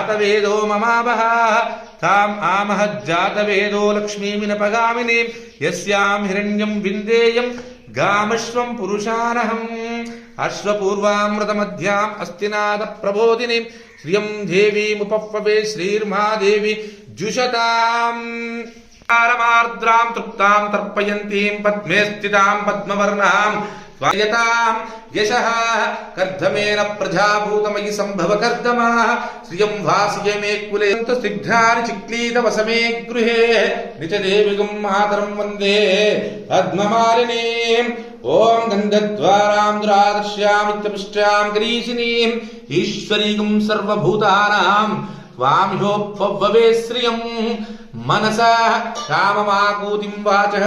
జాతవేదో మమావహ తాం ఆమహజ్జాతవేదో లక్ష్మీమిన లక్ష్మీమినపగామినీం యస్యాం హిరణ్యం విందేయం గామశ్వం పురుషానహం. అశ్వపూర్వామృతమధ్యాం అస్తినాథ ప్రబోధిని. శ్రియం దేవీముపప్పవే శ్రీర్మాదేవి జుషతాం. ారమార్ద్రాం తృప్తాం తర్పయంతీం పద్మే స్థితాం పద్మవర్ణాం. वायतां यशः। कर्धमेन प्रजाभूतमयि सम्भवकर्दमाः श्रियं वासिय मे कुले सिग्धानि चिक्लीतवसमे गृहे। निचदेविगुं मातरं वंदे पद्ममालिनीम्। ॐ गन्धद्वारां दुरादर्श्यामित्यपुष्ट्यां गरीशिनीम्। ईश्वरीगुं सर्वभूतानां त्वां ह्योपवे श्रियं मनसा श्याममाकूतिं वाचः।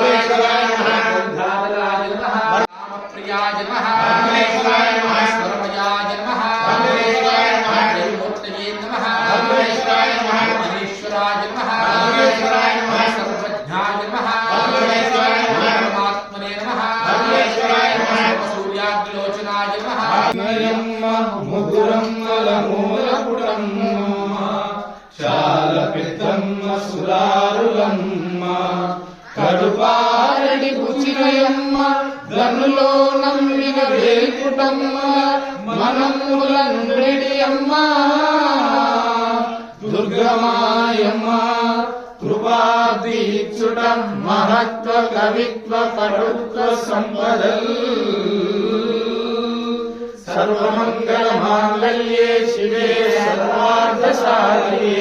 నమః మంగళేశ్వరాయ పెద్దమ్మ సురారులమ్మ కడుపారడి బుచిరయమ్మ ధనులో నమ్మిన వేకుటమ్మ మనముల నుండి అమ్మ దుర్గమాయమ్మ కృపాదీక్షుట మహత్వ కవిత్వ పటుత్వ సంపదల్. సర్వమంగళమాంగళ్యే శివే సర్వార్థసాధికే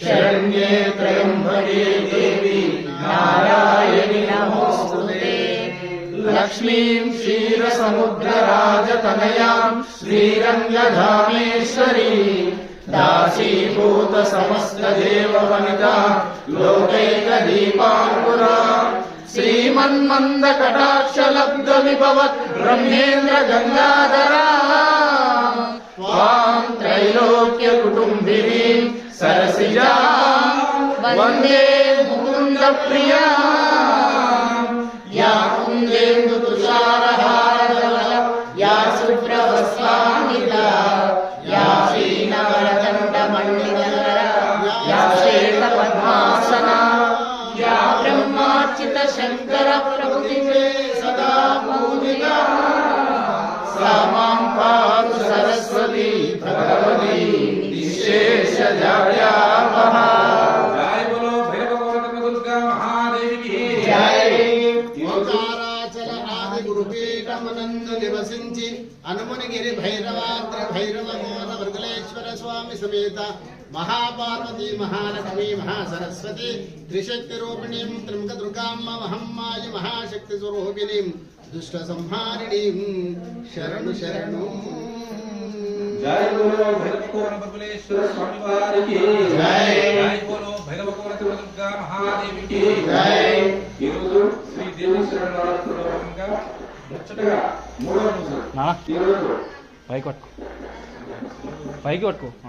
శరణ్యే త్రయంబకే లక్ష్మీం క్షీరసముద్రరాజతనయాం శ్రీరంగధామేశ్వరీ దాసీభూత సమస్త దేవ వనిత లోకైక దీపాంకురా శ్రీమన్మంద కటాక్ష లబ్ధ విభవత్ శంకర ప్రభుతి సదా పూజిత సా మాం పాతు సరస్వతి భగవతి విశేష జాయావహ జయ బోలో భైరవ దుర్గా మహాదేవికి జై ఓంకారాచల ఆది గురుపీఠమునందు నివసించి హనుమనిగిరి భైరవాద్ర భైరవ మోహన మృగలేశ్వర స్వామి సమేత మహాపార్వతీ మహాలక్ష్మీ మహాసరస్వతి త్రిశక్తి రూపిణీం త్రిముఖ దుర్గామ్మ మహమ్మాయ మహాశక్తి స్వరూపిణీం దుష్ట సంహారిణీం శరణు శరణు. జై బోలో భైరవ కోన బబులేశ్వర స్వామి వారికి. జై. జై బోలో భైరవ కోన దుర్గా మహాదేవికి. జై. ఈరోజు శ్రీ భాగంగా ముచ్చటగా మూడవ రోజు. పైకి పట్టుకో. పైకి పట్టుకో.